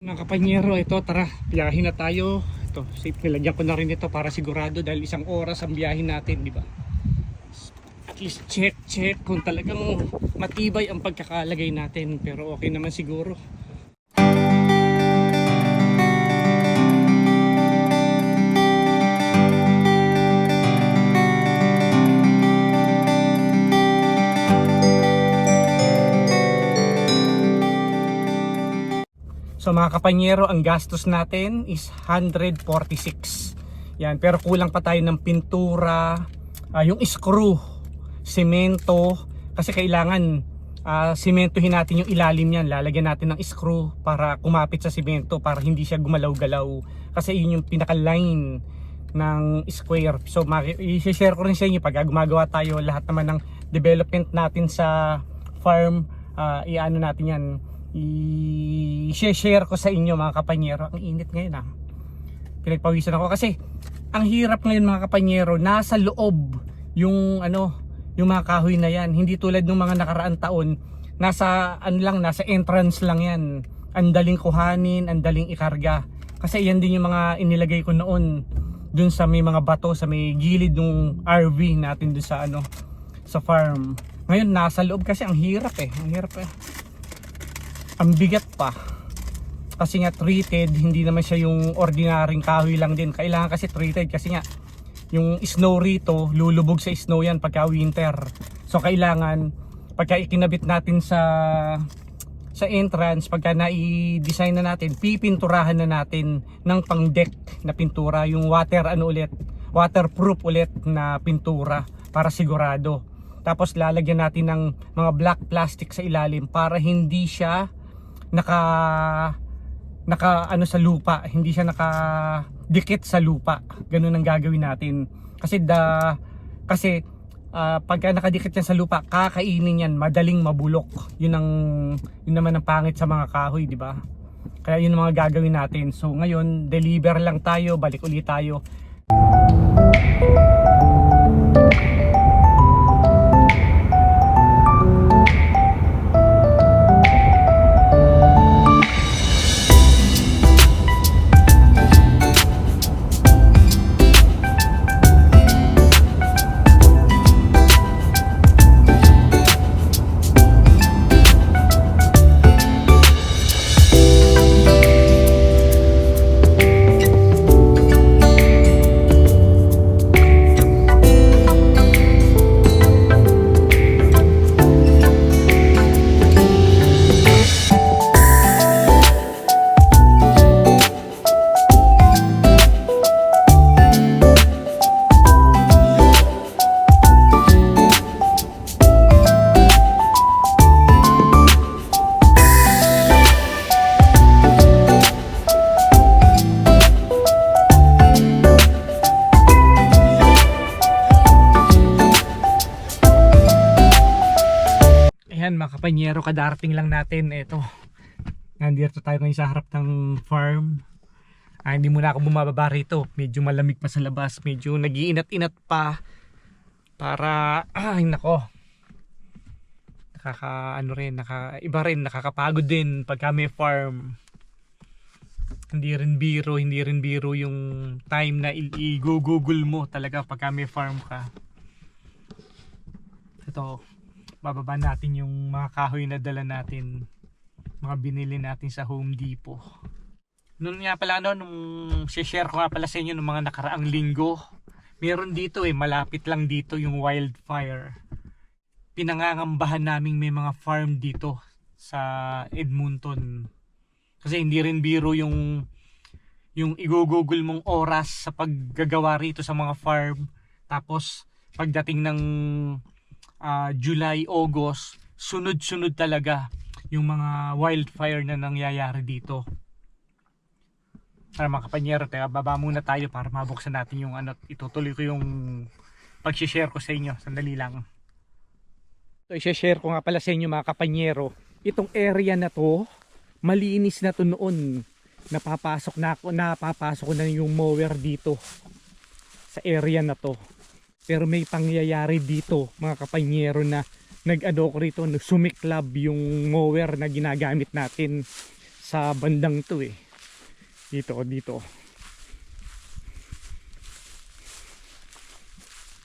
Mga kapanyero, ito tara, biyahin na tayo. Ito, safe nilagyan ko na rin ito para sigurado dahil isang oras ang biyahin natin, di ba? At least check, check kung talagang matibay ang pagkakalagay natin. Pero okay naman siguro. So mga kapanyero, ang gastos natin is 146. Yan, pero kulang pa tayo ng pintura, ah, yung screw, semento, kasi kailangan ah, sementohin natin yung ilalim niyan. Lalagyan natin ng screw para kumapit sa semento para hindi siya gumalaw-galaw. Kasi yun yung pinaka-line ng square. So i-share ko rin sa inyo pag gumagawa tayo lahat naman ng development natin sa farm, ah, iano natin yan, i-share ko sa inyo mga kapanyero. Ang init ngayon ah. Pinagpawisan ako kasi ang hirap ngayon mga kapanyero, nasa loob yung ano, yung mga kahoy na yan. Hindi tulad ng mga nakaraan taon, nasa ano lang, nasa entrance lang yan. Ang daling kuhanin, ang daling ikarga. Kasi yan din yung mga inilagay ko noon dun sa may mga bato sa may gilid ng RV natin dun sa ano sa farm. Ngayon nasa loob kasi ang hirap eh. Ang hirap eh ang bigat pa. Kasi nga treated hindi naman siya yung ordinaryong kahoy lang din. Kailangan kasi treated kasi nga yung snow rito lulubog sa snow yan pagka winter. So kailangan pagka ikinabit natin sa sa entrance pagka na-design na natin pipinturahan na natin ng pang deck na pintura. Yung water ano ulit waterproof ulit na pintura para sigurado. Tapos lalagyan natin ng mga black plastic sa ilalim para hindi siya naka naka ano sa lupa, hindi siya naka dikit sa lupa. Ganun ang gagawin natin. Kasi da kasi ah, pagka nakadikit yan sa lupa, kakainin yan, madaling mabulok. Yun ang yun naman ang pangit sa mga kahoy, di ba? Kaya yun ang mga gagawin natin. So ngayon, deliver lang tayo, balik ulit tayo. Ayan mga kapanyero, kadarating lang natin. Ito, nandito tayo ngayon sa harap ng farm. Ah, hindi muna ako bumababa rito. Medyo malamig pa sa labas. Medyo nagiinat-inat pa. Para, ay nako. Nakaka, ano rin, naka, iba rin, nakakapagod din pagka may farm. Hindi rin biro, hindi rin biro yung time na i-google mo talaga pagka may farm ka. Ito, bababa natin yung mga kahoy na dala natin mga binili natin sa Home Depot. Noon nga pala no nung share ko nga pala sa inyo nung mga nakaraang linggo meron dito eh malapit lang dito yung wildfire. Pinangangambahan naming may mga farm dito sa Edmonton. Kasi hindi rin biro yung yung igugugol mong oras sa paggagawa rito sa mga farm. Tapos pagdating ng ah, July, August, sunod-sunod talaga yung mga wildfire na nangyayari dito. Para mga kapanyero, tayo, baba muna tayo para mabuksan natin yung ano, itutuloy ko yung pag-share ko sa inyo. Sandali lang. So, i-share ko nga pala sa inyo mga kapanyero. Itong area na to, malinis na to noon. Napapasok na ako, napapasok na yung mower dito sa area na to. Pero may pangyayari dito mga kapanyero na nag-ano ko rito, sumiklab yung mower na ginagamit natin sa bandang to eh. Dito, dito.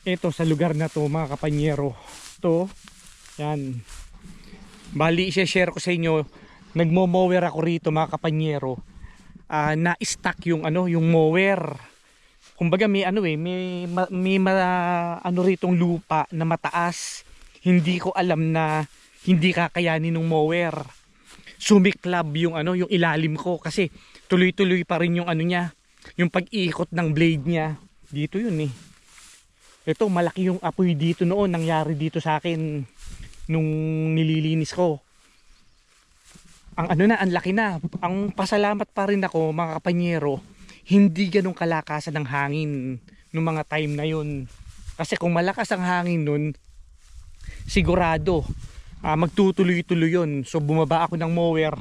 Ito sa lugar na to mga kapanyero. To, yan. Bali, share ko sa inyo. Nagmo-mower ako rito mga kapanyero. Ah, na-stack yung ano, yung mower. Kumbaga may ano eh, may, ma- may ma- ano ritong lupa na mataas. Hindi ko alam na hindi kakayanin ng mower. Sumiklab yung ano, yung ilalim ko kasi tuloy-tuloy pa rin yung ano niya, yung pag-ikot ng blade niya. Dito yun eh. Ito, malaki yung apoy dito noon nangyari dito sa akin nung nililinis ko. Ang ano na, ang laki na. Ang pasalamat pa rin ako mga kapanyero, hindi ganong kalakasan ng hangin nung mga time na yun. Kasi kung malakas ang hangin nun, sigurado ah, magtutuloy-tuloy yun. So bumaba ako ng mower,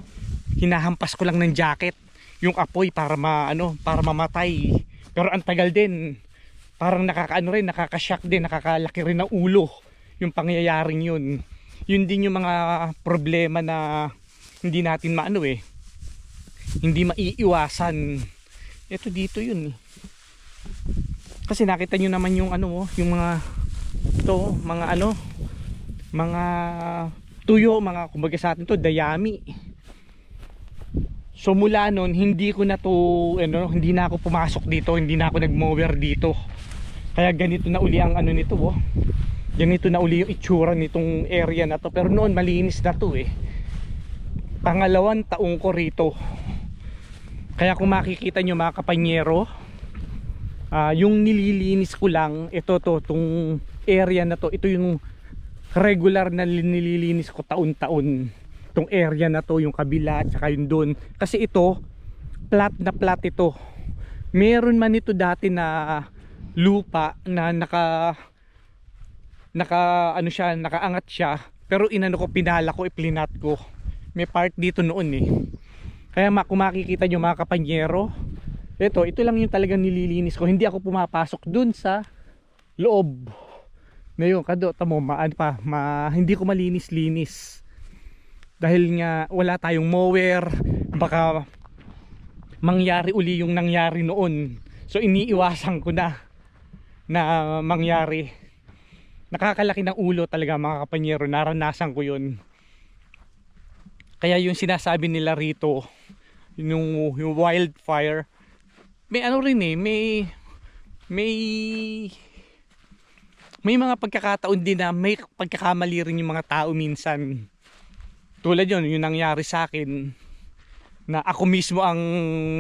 hinahampas ko lang ng jacket yung apoy para ma ano, para mamatay. Pero ang tagal din. Parang nakakaano rin, nakakashock din, nakakalaki rin ng ulo yung pangyayaring yun. Yun din yung mga problema na hindi natin maano eh. Hindi maiiwasan. Ito dito yun eh. Kasi nakita nyo naman yung ano oh, yung mga to, mga ano, mga tuyo, mga kumbaga sa atin to, dayami. So mula nun, hindi ko na to, ano, hindi na ako pumasok dito, hindi na ako nag-mower dito. Kaya ganito na uli ang ano nito, oh. Ganito na uli yung itsura nitong area na to. Pero noon, malinis na to eh. Pangalawang taong ko rito. Kaya kung makikita nyo mga kapanyero, ah, yung nililinis ko lang, ito to, tong area na to, ito yung regular na nililinis ko taon-taon. Tong area na to yung kabila at saka yung doon kasi ito flat na flat ito. Meron man ito dati na lupa na naka naka ano siya nakaangat siya pero inano ko pinala ko iplinat ko. May part dito noon eh kaya kung makikita nyo mga kapanyero ito ito lang yung talagang nililinis ko. Hindi ako pumapasok dun sa loob. Ngayon kado tamo maan pa ma, hindi ko malinis-linis. Dahil nga wala tayong mower. Baka mangyari uli yung nangyari noon. So iniiwasan ko na na mangyari. Nakakalaki ng ulo talaga mga kapanyero. Naranasan ko yun kaya yung sinasabi nila rito yung, yung wildfire may ano rin eh may may may mga pagkakataon din na may pagkakamali rin yung mga tao minsan. Tulad yun yung nangyari sa akin na ako mismo ang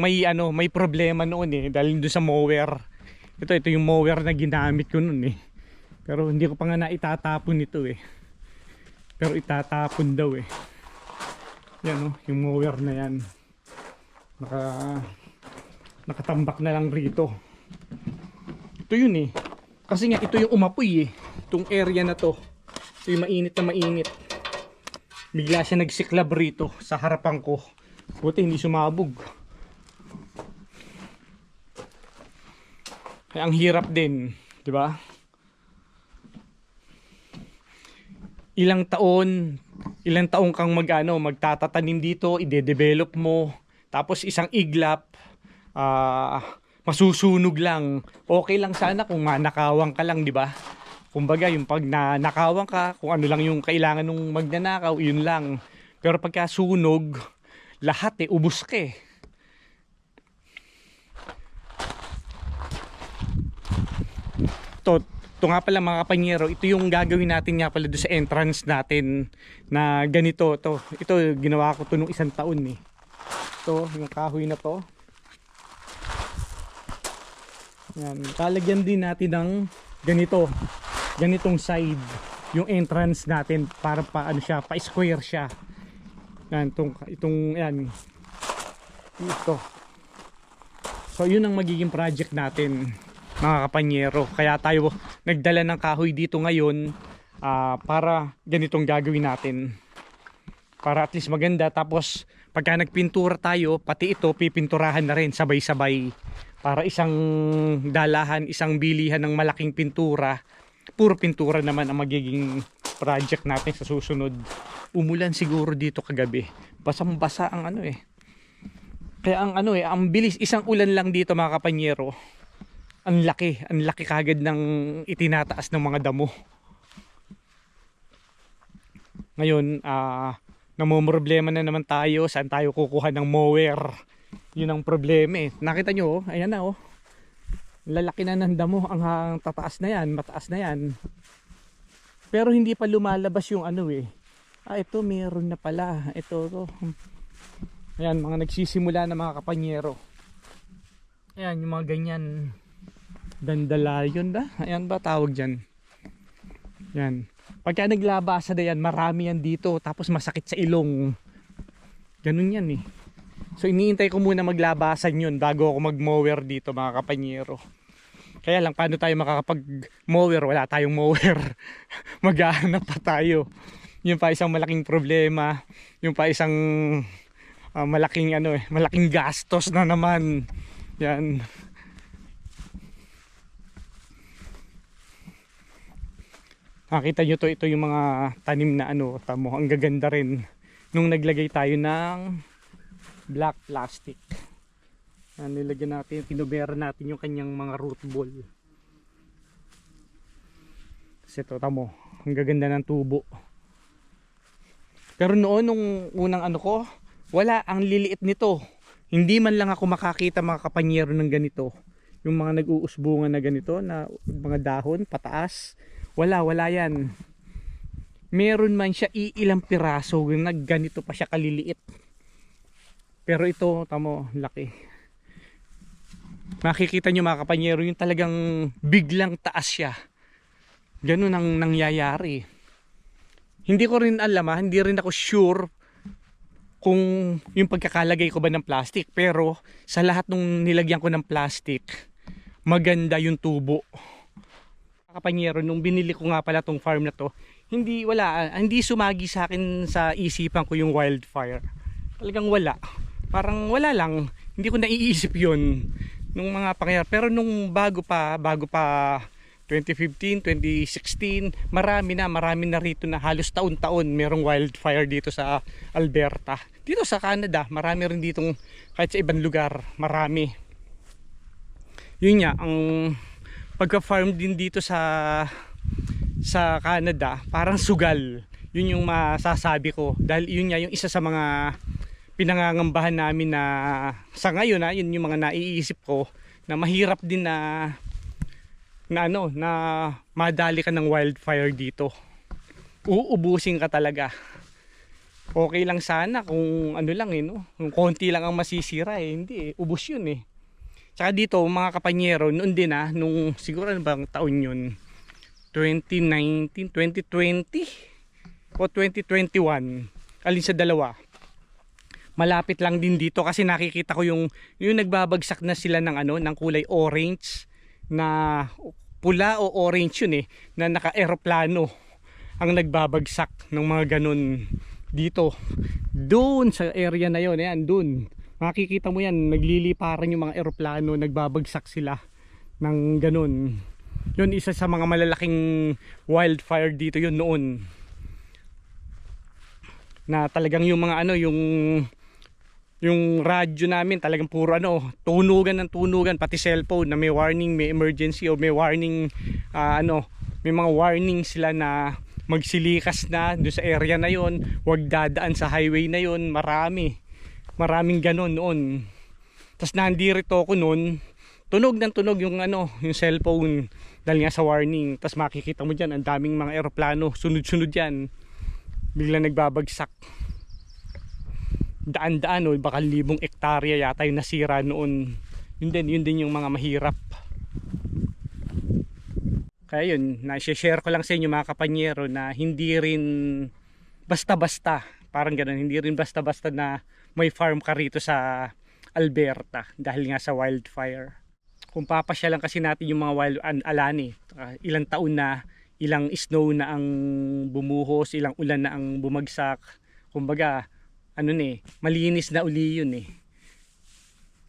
may ano may problema noon eh dahil doon sa mower. Ito ito yung mower na ginamit ko noon eh. Pero hindi ko pa nga naitatapon ito eh. Pero itatapon daw eh yan oh yung mower na yan. Naka nakatambak na lang rito. Ito yun eh. Kasi nga ito yung umapoy eh. Itong area na to. Ito yung mainit na mainit. Bigla siya nagsiklab rito sa harapan ko. Buti hindi sumabog. Kaya ang hirap din di ba? Ilang taon ilang taon kang magano magtatatanim dito ide-develop mo tapos isang iglap ah masusunog lang. Okay lang sana kung manakawang ka lang di ba? Kumbaga yung pag nanakawan ka kung ano lang yung kailangan ng magnanakaw yun lang. Pero pagka sunog lahat eh ubos ka eh. To, to nga pala mga kapanyero ito yung gagawin natin nga pala doon sa entrance natin na ganito. To ito ginawa ko to nung isang taon eh. To yung kahoy na to. Yan. Lalagyan din natin ng ganito ganitong side yung entrance natin para pa ano siya pa square siya. Yan itong, itong yan. Ito. So yun ang magiging project natin mga kapanyero. Kaya tayo nagdala ng kahoy dito ngayon ah, para ganitong gagawin natin. Para at least maganda. Tapos pagka nagpintura tayo pati ito pipinturahan na rin sabay-sabay. Para isang dalahan isang bilihan ng malaking pintura puro pintura naman ang magiging project natin sa susunod. Umulan siguro dito kagabi. Basang basa ang ano eh. Kaya ang ano eh, ang bilis, isang ulan lang dito mga kapanyero. Ang laki, ang laki kagad ng itinataas ng mga damo. Ngayon, ah, namumroblema na naman tayo, saan tayo kukuha ng mower. Yun ang problema eh. Nakita nyo, oh, ayan na oh. Lalaki na ng damo, ang, ang tataas na yan, mataas na yan. Pero hindi pa lumalabas yung ano eh. Ah, ito meron na pala. Ito, to. Ayan, mga nagsisimula na mga kapanyero. Ayan, yung mga ganyan. Dandalayon ba? Ayan ba tawag dyan? Yan. Pagka naglabasa na yan, marami yan dito. Tapos masakit sa ilong. Ganun yan eh. So iniintay ko muna maglabasan yun bago ako mag-mower dito mga kapanyero. Kaya lang, paano tayo makakapag-mower? Wala tayong mower. Maghahanap pa tayo. Yung pa isang malaking problema. Yung pa isang ah, malaking ano eh, malaking gastos na naman. Yan. Nakita nyo to, ito yung mga tanim na ano, tamo, ang gaganda rin. Nung naglagay tayo ng black plastic. Yan, nilagyan natin, pinubera natin yung kanyang mga root ball. Kasi ito, tamo, ang gaganda ng tubo. Pero noon, nung unang ano ko, wala, ang liliit nito. Hindi man lang ako makakita mga kapanyero ng ganito. Yung mga nag-uusbungan na ganito, na mga dahon, pataas. Wala, wala yan. Meron man siya iilang piraso na ganito pa siya kaliliit. Pero ito, tamo, laki. Makikita nyo mga kapanyero, yung talagang biglang taas siya. Ganun ang nangyayari. Hindi ko rin alam ha, hindi rin ako sure kung yung pagkakalagay ko ba ng plastic. Pero sa lahat nung nilagyan ko ng plastic, maganda yung tubo. Kapanyero, nung binili ko nga pala tong farm na to, hindi wala, ah, hindi sumagi sa akin sa isipan ko yung wildfire. Talagang wala. Parang wala lang. Hindi ko naiisip yun nung mga pangyayari. Pero nung bago pa, bago pa 2015, 2016, marami na, marami na rito na halos taon-taon merong wildfire dito sa Alberta. Dito sa Canada, marami rin ditong kahit sa ibang lugar, marami. Yun nga, ang pagka-farm din dito sa sa Canada, parang sugal. Yun yung masasabi ko. Dahil yun nga yung isa sa mga pinangangambahan namin na sa ngayon na yun yung mga naiisip ko na mahirap din na na ano na madali ka ng wildfire dito. Uubusin ka talaga. Okay lang sana kung ano lang eh no? Kung konti lang ang masisira eh. Hindi eh ubos yun eh Tsaka dito mga kapanyero noon din ah nung siguro ano bang taon yun? 2019 2020 o 2021 alin sa dalawa? Malapit lang din dito kasi nakikita ko yung yung nagbabagsak na sila ng ano ng kulay orange na pula o orange yun eh na naka-aeroplano ang nagbabagsak ng mga ganun dito. Doon sa area na yon ayan doon makikita mo yan nagliliparan yung mga eroplano nagbabagsak sila ng ganun. Yun isa sa mga malalaking wildfire dito yun noon. Na talagang yung mga ano yung yung radyo namin talagang puro ano tunugan ng tunugan pati cellphone na may warning may emergency o may warning ah, ano may mga warning sila na magsilikas na doon sa area na yon wag dadaan sa highway na yon marami maraming ganon noon. Tas nandirito ako noon tunog ng tunog yung ano yung cellphone dahil nga sa warning. Tas makikita mo dyan ang daming mga eroplano sunod sunod yan. Bigla nagbabagsak. Daan-daan o baka libong ektarya yata yung nasira noon. Yun din yun din yung mga mahirap. Kaya yun na-share ko lang sa inyo mga kapanyero na hindi rin basta-basta parang ganun hindi rin basta-basta na may farm ka rito sa Alberta dahil nga sa wildfire kung papasya lang kasi natin yung mga wild an alani uh, ilang taon na ilang snow na ang bumuhos ilang ulan na ang bumagsak kumbaga ano ni, malinis na uli yun eh.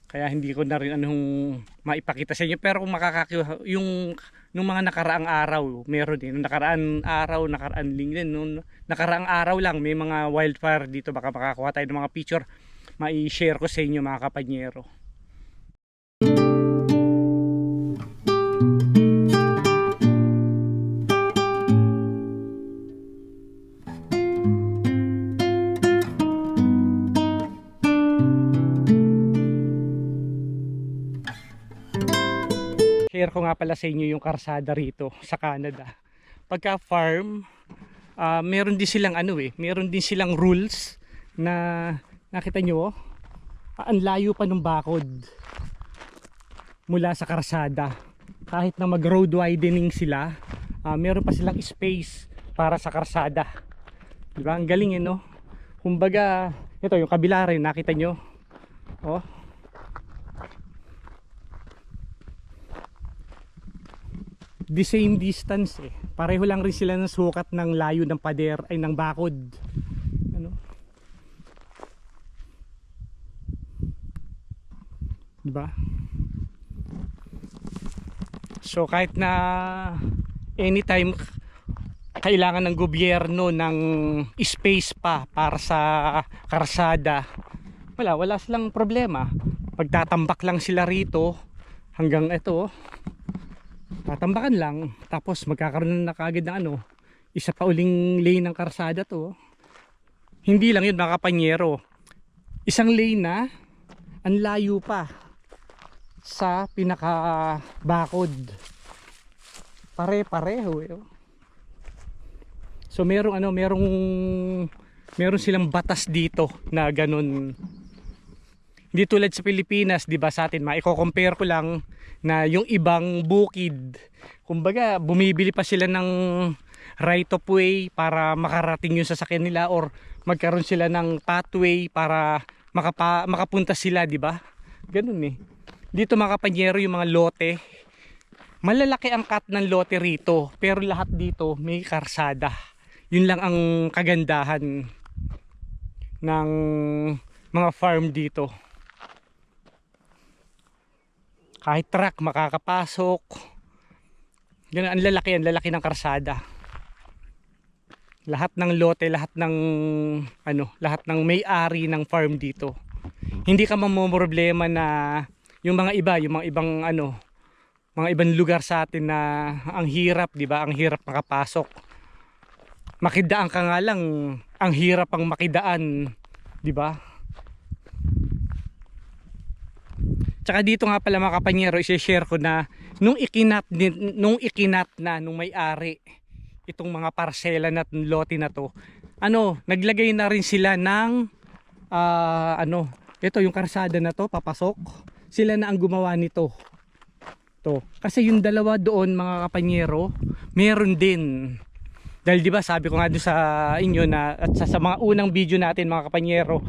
Kaya hindi ko na rin anong maipakita sa inyo. Pero kung makakakiwa, yung nung mga nakaraang araw, meron din. Nung nakaraan araw, nakaraan linggo, nung nakaraang araw lang, may mga wildfire dito. Baka makakuha tayo ng mga picture. mai-share ko sa inyo mga kapanyero. Share nga pala sa inyo yung karsada rito sa Canada. Pagka farm, ah, meron din silang ano eh, meron din silang rules na nakita nyo, ah, ang layo pa ng bakod mula sa karsada. Kahit na mag road widening sila, ah, meron pa silang space para sa karsada. Di ba? Ang galing eh, no? Kumbaga, ito yung kabila rin, nakita nyo. Oh, the same distance eh. Pareho lang rin sila ng sukat ng layo ng pader ay ng bakod. Ano? Diba? So kahit na anytime kailangan ng gobyerno ng space pa para sa karsada, wala, wala silang problema. Pagtatambak lang sila rito hanggang ito, tatambakan lang tapos magkakaroon na kaagad ng ano isa pa uling lane ng karsada to hindi lang yun mga kapanyero isang lane na ang layo pa sa pinaka bakod pare pareho eh. oh. so merong ano merong meron silang batas dito na ganun hindi tulad sa Pilipinas, 'di ba sa atin, maiko-compare ko lang na yung ibang bukid, kumbaga bumibili pa sila ng right of way para makarating yung sasakyan nila or magkaroon sila ng pathway para makapa, makapunta sila, 'di ba? Ganun eh. Dito mga kapanyero yung mga lote, malalaki ang cut ng lote rito, pero lahat dito may karsada. Yun lang ang kagandahan ng mga farm dito kahit truck makakapasok. Ganun ang lalaki ang lalaki ng karsada. Lahat ng lote lahat ng ano lahat ng may-ari ng farm dito. Hindi ka mamomroblema na yung mga iba yung mga ibang ano mga ibang lugar sa atin na ang hirap di ba? Ang hirap makapasok. Makidaan ka nga lang ang hirap ang makidaan di ba Tsaka dito nga pala mga kapanyero, i-share ko na nung ikinat, nung ikinat na nung may-ari itong mga parsela na lote na to, ano, naglagay na rin sila ng ah, ano, ito yung karsada na to, papasok. Sila na ang gumawa nito. To. Kasi yung dalawa doon mga kapanyero, meron din. Dahil 'di ba sabi ko nga doon sa inyo na at sa, sa mga unang video natin mga kapanyero,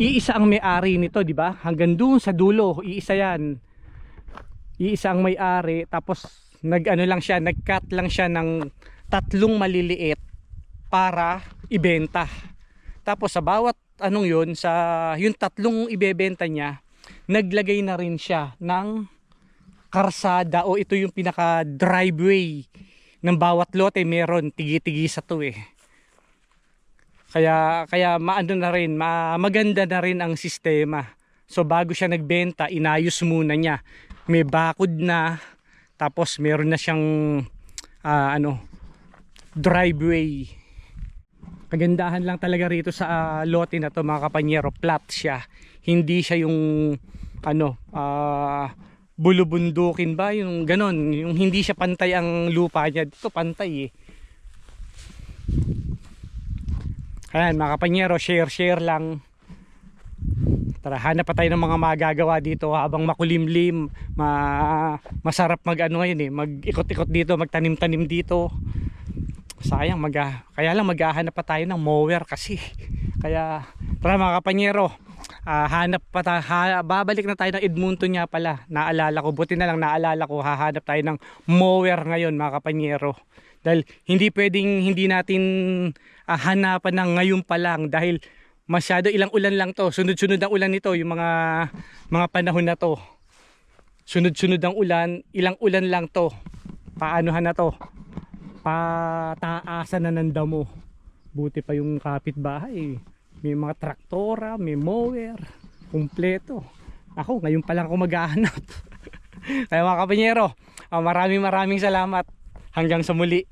iisa ang may-ari nito, di ba? Hanggang doon sa dulo, iisa 'yan. Iisa ang may-ari tapos nag-ano lang siya, nag-cut lang siya ng tatlong maliliit para ibenta. Tapos sa bawat anong 'yun sa yung tatlong ibebenta niya, naglagay na rin siya ng karsada o ito yung pinaka driveway ng bawat lote meron tigi-tigi sa to eh. Kaya kaya maano na rin, ma, maganda na rin ang sistema. So bago siya nagbenta, inayos muna niya. May bakod na tapos meron na siyang ah, ano driveway. Kagandahan lang talaga rito sa ah, lote na to mga kapanyero, flat siya. Hindi siya yung ano ah bulubundukin ba yung ganon yung hindi siya pantay ang lupa niya dito pantay eh Ayan mga kapanyero, share-share lang. Tara, hanap pa tayo ng mga magagawa dito habang makulimlim. Ma masarap mag ano ngayon eh, mag-ikot-ikot dito, magtanim-tanim dito. Sayang, mag kaya lang maghahanap pa tayo ng mower kasi. Kaya, tara mga kapanyero, ah, hanap pa tayo, ha, babalik na tayo ng Edmonton niya pala. Naalala ko, buti na lang naalala ko, hahanap tayo ng mower ngayon mga kapanyero. Dahil hindi pwedeng hindi natin ah, hanapan ng ngayon pa lang dahil masyado ilang ulan lang to. Sunod-sunod ang ulan nito, yung mga mga panahon na to. Sunod-sunod ang ulan, ilang ulan lang to. Paanohan na to? Pataasan na ng damo. Buti pa yung kapitbahay. May mga traktora, may mower. kumpleto. Ako, ngayon pa lang ako maghahanap. Kaya mga kapanyero, ah, maraming maraming salamat. Hanggang sa muli.